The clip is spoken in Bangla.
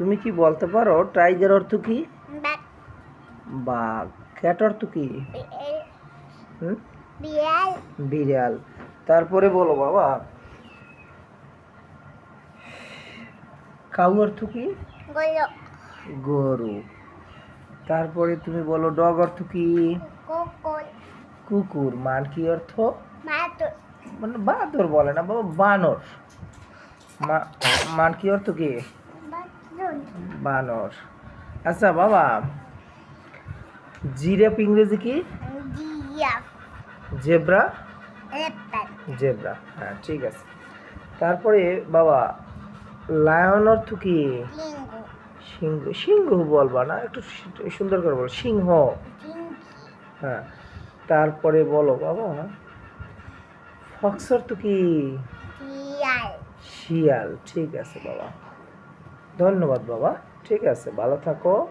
তুমি কি বলতে পারো? টাইগার অর্থ কি? বাঘ। ক্যাট অর্থ কি? বিড়াল। তারপরে বলো বাবা। কাউ অর্থ কি? গরু। তারপরে তুমি বলো ডগ অর্থ কি? কুকুর। মান কি অর্থ? মানে বাদর বলে না বাবা বানর। মা- মান কি অর্থ কি? বানর। আচ্ছা বাবা জিরাফ ইংরেজি কি? জেব্রা? জেব্রা হ্যাঁ ঠিক আছে। তারপরে বাবা লায়ন অর্থ কি? সিংহ। সিংহ বলবা না একটু সুন্দর করে বলো সিংহ। হ্যাঁ তারপরে বলো বাবা ফক্স অর্থ কি? শিয়াল। শিয়াল ঠিক আছে বাবা। ধন্যবাদ বাবা। ঠিক আছে ভালো থাকো।